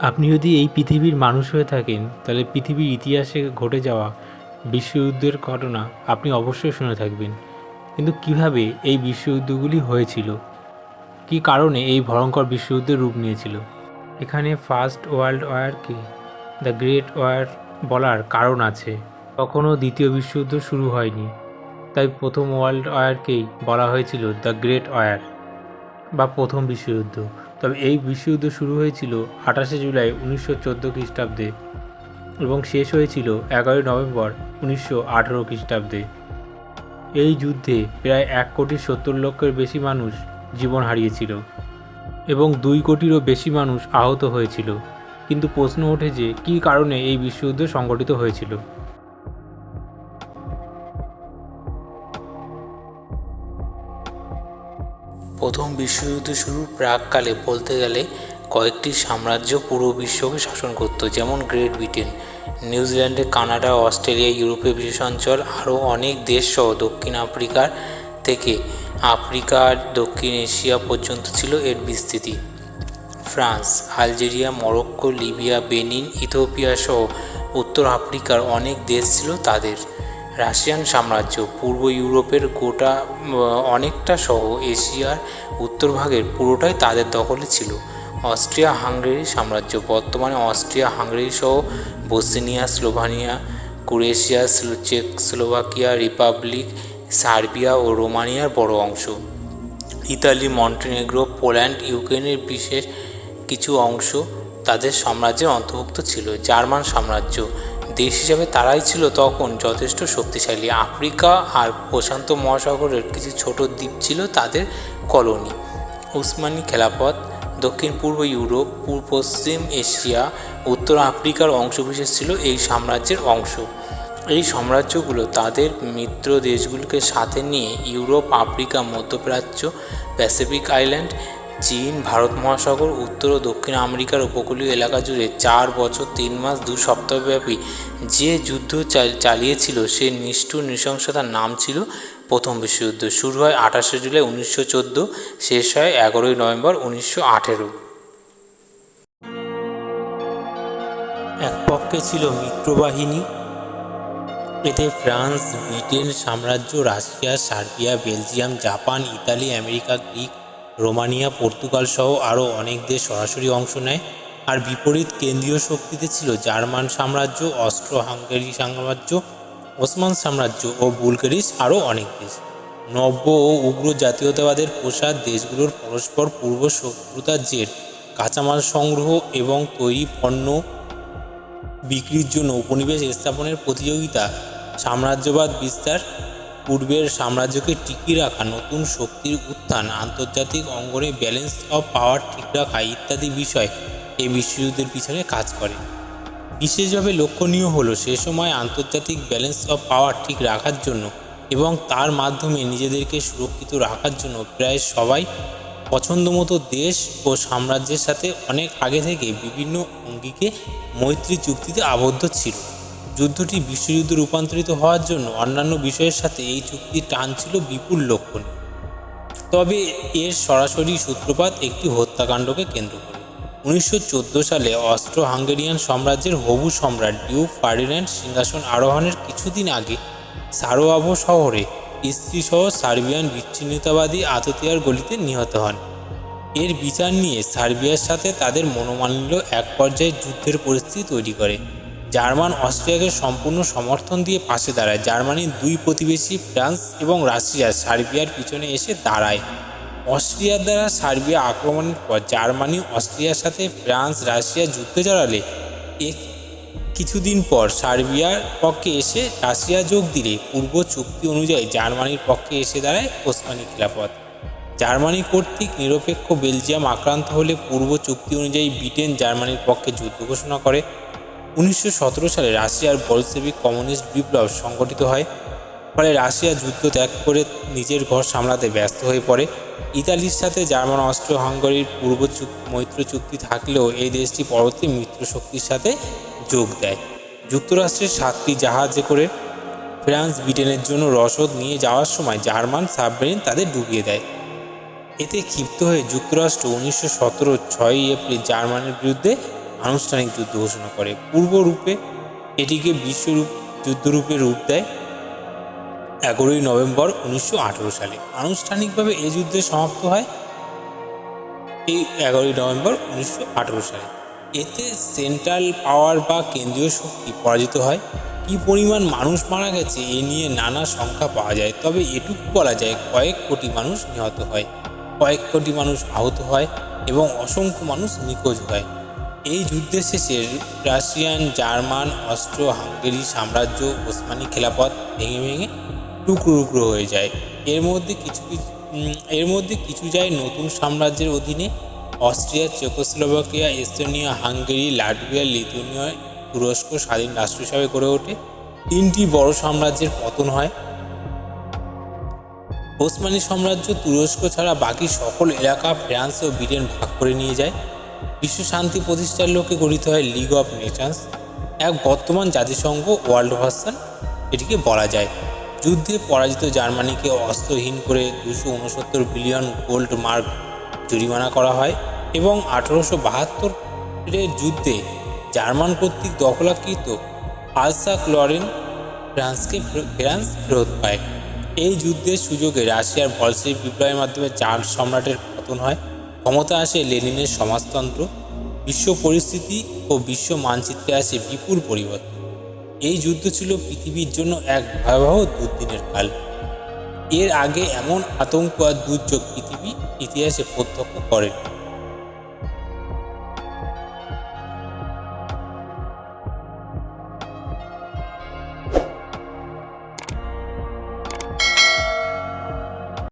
আপনি যদি এই পৃথিবীর মানুষ হয়ে থাকেন, তাহলে পৃথিবীর ইতিহাসে ঘটে যাওয়া বিশ্বযুদ্ধের ঘটনা আপনি অবশ্যই শুনে থাকবেন। কিন্তু কীভাবে এই বিশ্বযুদ্ধগুলি হয়েছিল? কী কারণে এই ভয়ঙ্কর বিশ্বযুদ্ধের রূপ নিয়েছিল? এখানে ফার্স্ট ওয়ার্ল্ড ওয়ারকে দ্য গ্রেট ওয়ার বলার কারণ আছে। তখনও দ্বিতীয় বিশ্বযুদ্ধ শুরু হয়নি। তাই প্রথম ওয়ার্ল্ড ওয়ারকেই বলা হয়েছিল দ্য গ্রেট ওয়ার বা প্রথম বিশ্বযুদ্ধ। তবে এই বিশ্বযুদ্ধ শুরু হয়েছিল আঠাশে জুলাই উনিশশো চোদ্দ খ্রিস্টাব্দে এবং শেষ হয়েছিল এগারোই নভেম্বর উনিশশো আঠেরো খ্রিস্টাব্দে। এই যুদ্ধে প্রায় এক কোটি সত্তর লক্ষের বেশি মানুষ জীবন হারিয়েছিল এবং দুই কোটিরও বেশি মানুষ আহত হয়েছিল। কিন্তু প্রশ্ন ওঠে যে কী কারণে এই বিশ্বযুদ্ধ সংগঠিত হয়েছিল? প্রথম বিশ্বযুদ্ধ শুরুর প্রাককালে বলতে গেলে কয়েকটি সাম্রাজ্য পুরো বিশ্বকে শাসন করত, যেমন গ্রেট ব্রিটেন নিউজিল্যান্ডে কানাডা, অস্ট্রেলিয়া ইউরোপীয় বিশেষাঞ্চল, আরও অনেক দেশ সহ দক্ষিণ আফ্রিকার থেকে আফ্রিকার দক্ষিণ এশিয়া পর্যন্ত ছিল এর বিস্তৃতি। France, Algeria, Morocco, Libya, Benin, Ethiopia সহ উত্তর আফ্রিকার অনেক দেশ ছিল তাদের। রাশিয়ান সাম্রাজ্য পূর্ব ইউরোপের গোটা অনেকটা সহ এশিয়ার উত্তরভাগের পুরোটাই তাদের দখলে ছিল। অস্ট্রিয়া হাঙ্গেরি সাম্রাজ্য, বর্তমানে অস্ট্রিয়া হাঙ্গেরি সহ বসনিয়া, স্লোভানিয়া, ক্রোয়েশিয়া চেক, স্লোভাকিয়া, রিপাবলিক সার্বিয়া ও রোমানিয়ার বড় অংশ। ইতালি, মন্টেনেগ্রো, পোল্যান্ড, ইউক্রেনের বিশেষ কিছু অংশ তাদের সাম্রাজ্যের অন্তর্ভুক্ত ছিল। জার্মান সাম্রাজ্য দেশ হিসাবে তারাই ছিল তখন যথেষ্ট শক্তিশালী। আফ্রিকা আর প্রশান্ত মহাসাগরের কিছু ছোট দ্বীপ ছিল তাদের কলোনি। উসমানী খেলাপথ, দক্ষিণ পূর্ব ইউরোপ, পূর্ব পশ্চিম এশিয়া, উত্তর আফ্রিকার অংশবিশেষ ছিল এই সাম্রাজ্যের অংশ। এই সাম্রাজ্যগুলো তাদের মিত্র দেশগুলোকে সাথে নিয়ে ইউরোপ, আফ্রিকা, মধ্যপ্রাচ্য, প্যাসিফিক আইল্যান্ড চীন, ভারত মহাসাগর, উত্তর ও দক্ষিণ আমেরিকার উপকূলীয় এলাকা জুড়ে চার বছর, তিন মাস, দু সপ্তাহব্যাপী যে যুদ্ধ চাল- চালিয়েছিল, সে নিষ্ঠুর নৃশংসতার নাম ছিল প্রথম বিশ্বযুদ্ধ। শুরু হয় আঠাশে জুলাই উনিশশো চোদ্দ, শেষ হয় এগারোই নভেম্বর উনিশশো আঠেরো। এক পক্ষে ছিল মিত্রবাহিনী, এতে ফ্রান্স, ব্রিটেন, সাম্রাজ্য, Russia, Serbia, Belgium, Japan, Italy, America, Greek Romania, Portugal সহ আরও অনেক দেশ সরাসরি অংশ নেয়। আর বিপরীত কেন্দ্রীয় শক্তিতে ছিল জার্মান সাম্রাজ্য অস্ট্রো হাঙ্গেরি সাম্রাজ্য, ওসমান সাম্রাজ্য ও বুলগেরিস আরও অনেক দেশ। নব্য ও উগ্র জাতীয়তাবাদের প্রসার দেশগুলোর পরস্পর পূর্ব শত্রুতার জের, কাঁচামাল সংগ্রহ এবং তৈরি পণ্য বিক্রির জন্য উপনিবেশ স্থাপনের প্রতিযোগিতা, সাম্রাজ্যবাদ বিস্তার পূর্বের সাম্রাজ্যকে টিকিয়ে রাখা, নতুন শক্তির উত্থান, আন্তর্জাতিক অঙ্গনে ব্যালেন্স অফ পাওয়ার ঠিক রাখা ইত্যাদি বিষয় এই বিশ্বযুদ্ধের পিছনে কাজ করে। বিশেষভাবে লক্ষণীয় হলো সে সময় আন্তর্জাতিক ব্যালেন্স অফ পাওয়ার ঠিক রাখার জন্য এবং তার মাধ্যমে নিজেদেরকে সুরক্ষিত রাখার জন্য প্রায় সবাই পছন্দমতো দেশ ও সাম্রাজ্যের সাথে অনেক আগে থেকে বিভিন্ন অঙ্গিকে মৈত্রী চুক্তিতে আবদ্ধ ছিল। যুদ্ধটি বিশ্বযুদ্ধে রূপান্তরিত হওয়ার জন্য অন্যান্য বিষয়ের সাথে এই চুক্তির টান ছিল বিপুল লক্ষণীয় তবে এর সরাসরি সূত্রপাত একটি হত্যাকাণ্ডকে কেন্দ্র করে। উনিশশো চোদ্দ সালে অস্ট্রো হাঙ্গেরিয়ান সাম্রাজ্যের হবু সম্রাট ডিউক ফার্ডিন্যান্ড সিংহাসন আরোহণের কিছুদিন আগে সারোয়াভো শহরে স্ত্রীসহ সার্বিয়ান বিচ্ছিন্নতাবাদী আততিয়ার গলিতে নিহত হন। এর বিচার নিয়ে সার্বিয়ার সাথে তাদের মনোমালিন্য এক পর্যায়ে যুদ্ধের পরিস্থিতি তৈরি করে। জার্মান অস্ট্রিয়াকে সম্পূর্ণ সমর্থন দিয়ে পাশে দাঁড়ায়। জার্মানির দুই প্রতিবেশী ফ্রান্স এবং রাশিয়া সার্বিয়ার পিছনে এসে দাঁড়ায়। অস্ট্রিয়ার দ্বারা সার্বিয়া আক্রমণের পর জার্মানি অস্ট্রিয়ার সাথে ফ্রান্স, রাশিয়া যুদ্ধে জড়ালে এক কিছুদিন পর সার্বিয়ার পক্ষে এসে রাশিয়া যোগ দিলে। পূর্ব চুক্তি অনুযায়ী জার্মানির পক্ষে এসে দাঁড়ায় ওসমানী খিলাফত। জার্মানি কর্তৃক নিরপেক্ষ বেলজিয়াম আক্রান্ত হলে পূর্ব চুক্তি অনুযায়ী ব্রিটেন জার্মানির পক্ষে যুদ্ধ ঘোষণা করে। উনিশশো সতেরো সালে রাশিয়ার বলসেবিক কমিউনিস্ট বিপ্লব সংগঠিত হয়। ফলে রাশিয়া যুদ্ধ ত্যাগ করে নিজের ঘর সামলাতে ব্যস্ত হয়ে পড়ে। ইতালির সাথে জার্মান অস্ট্রো হাঙ্গারির পূর্ব মৈত্র চুক্তি থাকলেও এই দেশটি পরবর্তী মিত্র শক্তির সাথে যোগ দেয়। যুক্তরাষ্ট্রের সাতটি জাহাজে করে ফ্রান্স, ব্রিটেনের জন্য রসদ নিয়ে যাওয়ার সময় জার্মান সাবমেরিন তাদের ডুবিয়ে দেয়। এতে ক্ষিপ্ত হয়ে যুক্তরাষ্ট্র উনিশশো সতেরো ছয়ই এপ্রিল জার্মানির বিরুদ্ধে আনুষ্ঠানিক যুদ্ধ ঘোষণা করে। পূর্বরূপে এটিকে বিশ্বরূপ যুদ্ধরূপে রূপ দেয় এগারোই নভেম্বর উনিশশো আঠেরো সালে। আনুষ্ঠানিকভাবে এই যুদ্ধে সমাপ্ত হয় এই এগারোই নভেম্বর উনিশশো আঠেরো সালে। এতে সেন্ট্রাল পাওয়ার বা কেন্দ্রীয় শক্তি পরাজিত হয়। কি পরিমাণ মানুষ মারা গেছে এ নিয়ে নানা সংখ্যা পাওয়া যায়, তবে এটুকু বলা যায় কয়েক কোটি মানুষ নিহত হয়। কয়েক কোটি মানুষ আহত হয় এবং অসংখ্য মানুষ নিখোঁজ হয়। এই যুদ্ধের শেষে রাশিয়ান, জার্মান, অস্ট্রো, হাঙ্গেরি সাম্রাজ্য, ওসমানী খেলাপথ ভেঙে ভেঙে টুকরো টুকরো হয়ে যায়। এর মধ্যে কিছু কিছু এর মধ্যে কিছু যায় নতুন সাম্রাজ্যের অধীনে। Austria, Czechoslovakia, Estonia, Hungary, Latvia Lithuania তুরস্ক স্বাধীন রাষ্ট্র হিসাবে গড়ে ওঠে। তিনটি বড় সাম্রাজ্যের পতন হয়। ওসমানী সাম্রাজ্য তুরস্ক ছাড়া বাকি সকল এলাকা ফ্রান্স ও ব্রিটেন ভাগ করে নিয়ে যায়। বিশ্ব শান্তি প্রতিষ্ঠার লক্ষ্যে গঠিত হয় লিগ অফ নেশনস এক বর্তমান জাতিসংঘ ওয়ার্ল্ড ভার্সন এটিকে বলা যায়। যুদ্ধে পরাজিত জার্মানিকে অস্ত্রহীন করে দুশো উনসত্তর বিলিয়ন গোল্ড মার্ক জরিমানা করা হয় এবং আঠারোশো বাহাত্তরের যুদ্ধে জার্মান কর্তৃক দখলাকৃত আলসা ক্লরেন ফ্রান্সকে ফ্রান্স ফেরত পায়। এই যুদ্ধের সুযোগে রাশিয়ার বলসের বিপ্লবের মাধ্যমে চার সম্রাটের পতন হয়। ক্ষমতা আসে লেনিনের সমাজতন্ত্র, বিশ্ব পরিস্থিতি ও বিশ্ব মানচিত্রে আসে বিপুল পরিবর্তন। এই যুদ্ধ ছিল পৃথিবীর জন্য এক ভয়াবহ দুর্দিনের কাল। এর আগে এমন আতঙ্ক আর দুর্যোগ পৃথিবী ইতিহাসে প্রত্যক্ষ করেন।